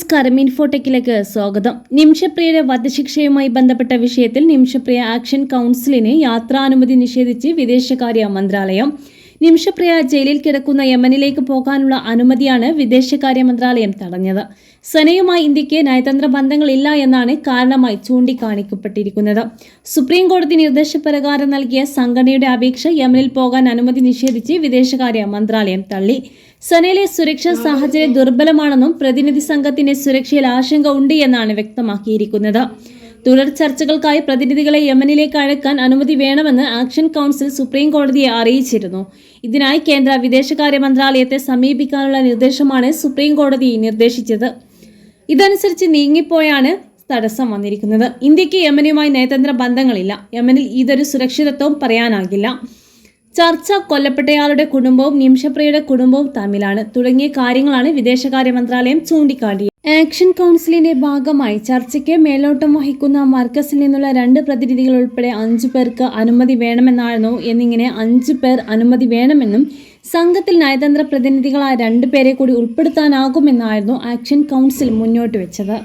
നമസ്കാരം ഇൻഫോടെക്കിലേക്ക് സ്വാഗതം. നിമിഷപ്രിയയുടെ വധശിക്ഷയുമായി ബന്ധപ്പെട്ട വിഷയത്തിൽ നിമിഷപ്രിയ ആക്ഷൻ കൗൺസിലിന് യാത്രാനുമതി നിഷേധിച്ച് വിദേശകാര്യ മന്ത്രാലയം നിമിഷപ്രിയ ജയിലിൽ കിടക്കുന്ന യമനിലേക്ക് പോകാനുള്ള അനുമതിയാണ് വിദേശകാര്യ മന്ത്രാലയം തടഞ്ഞത്. സനയുമായി ഇന്ത്യയ്ക്ക് നയതന്ത്ര ബന്ധങ്ങളില്ല എന്നാണ് കാരണമായി ചൂണ്ടിക്കാണിക്കപ്പെട്ടിരിക്കുന്നത്. സുപ്രീം കോടതി നിർദ്ദേശപ്രകാരം നൽകിയ സംഘടനയുടെ അപേക്ഷ യമനിൽ പോകാൻ അനുമതി നിഷേധിച്ച് വിദേശകാര്യ മന്ത്രാലയം തള്ളി. സനയിലെ സുരക്ഷാ സാഹചര്യം ദുർബലമാണെന്നും പ്രതിനിധി സംഘത്തിന്റെ സുരക്ഷയിൽ ആശങ്ക ഉണ്ട് എന്നാണ് വ്യക്തമാക്കിയിരിക്കുന്നത്. തുടർ ചർച്ചകൾക്കായി പ്രതിനിധികളെ യമനിലേക്ക് അഴക്കാൻ അനുമതി വേണമെന്ന് ആക്ഷൻ കൗൺസിൽ സുപ്രീം കോടതിയെ അറിയിച്ചിരുന്നു. ഇതിനായി കേന്ദ്ര വിദേശകാര്യ മന്ത്രാലയത്തെ സമീപിക്കാനുള്ള നിർദ്ദേശമാണ് സുപ്രീം കോടതി നിർദ്ദേശിച്ചത്. ഇതനുസരിച്ച് നീങ്ങിപ്പോയാണ് തടസ്സം വന്നിരിക്കുന്നത്. ഇന്ത്യയ്ക്ക് യമനുമായി നയതന്ത്ര ബന്ധങ്ങളില്ല. യമനിൽ ഇതൊരു സുരക്ഷിതത്വം പറയാനാകില്ല. ചർച്ച കൊല്ലപ്പെട്ടയാളുടെ കുടുംബവും നിമിഷപ്രിയയുടെ കുടുംബവും തമ്മിലാണ്. തുടങ്ങിയ കാര്യങ്ങളാണ് വിദേശകാര്യ മന്ത്രാലയം ചൂണ്ടിക്കാട്ടിയത്. ആക്ഷൻ കൗൺസിലിന്റെ ഭാഗമായി ചർച്ചയ്ക്ക് മേലോട്ടം വഹിക്കുന്ന മർക്കസിൽ നിന്നുള്ള രണ്ട് പ്രതിനിധികൾ ഉൾപ്പെടെ അഞ്ചു പേർക്ക് അനുമതി വേണമെന്നായിരുന്നു. എന്നിങ്ങനെ അഞ്ചു പേർ അനുമതി വേണമെന്നും സംഘത്തിൽ നയതന്ത്ര പ്രതിനിധികളായ രണ്ടു പേരെ കൂടി ഉൾപ്പെടുത്താനാകുമെന്നായിരുന്നു ആക്ഷൻ കൗൺസിൽ മുന്നോട്ട് വെച്ചത്.